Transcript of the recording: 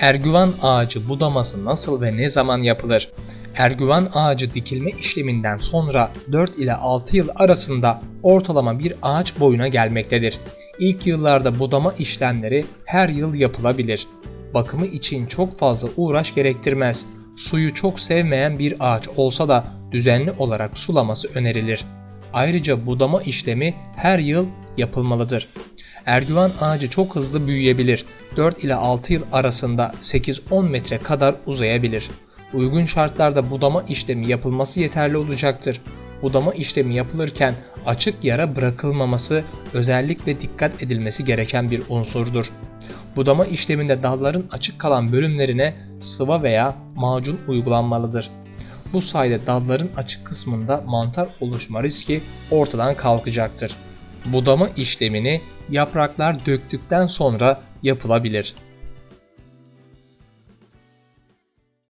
Ergüvan ağacı budaması nasıl ve ne zaman yapılır? Ergüvan ağacı dikilme işleminden sonra 4 ile 6 yıl arasında ortalama bir ağaç boyuna gelmektedir. İlk yıllarda budama işlemleri her yıl yapılabilir. Bakımı için çok fazla uğraş gerektirmez. Suyu çok sevmeyen bir ağaç olsa da düzenli olarak sulaması önerilir. Ayrıca budama işlemi her yıl yapılmalıdır. Ergüvan ağacı çok hızlı büyüyebilir. 4 ile 6 yıl arasında 8-10 metre kadar uzayabilir. Uygun şartlarda budama işlemi yapılması yeterli olacaktır. Budama işlemi yapılırken açık yara bırakılmaması özellikle dikkat edilmesi gereken bir unsurdur. Budama işleminde dalların açık kalan bölümlerine sıva veya macun uygulanmalıdır. Bu sayede dalların açık kısmında mantar oluşma riski ortadan kalkacaktır. Budama işlemini yapraklar döktükten sonra yapılabilir.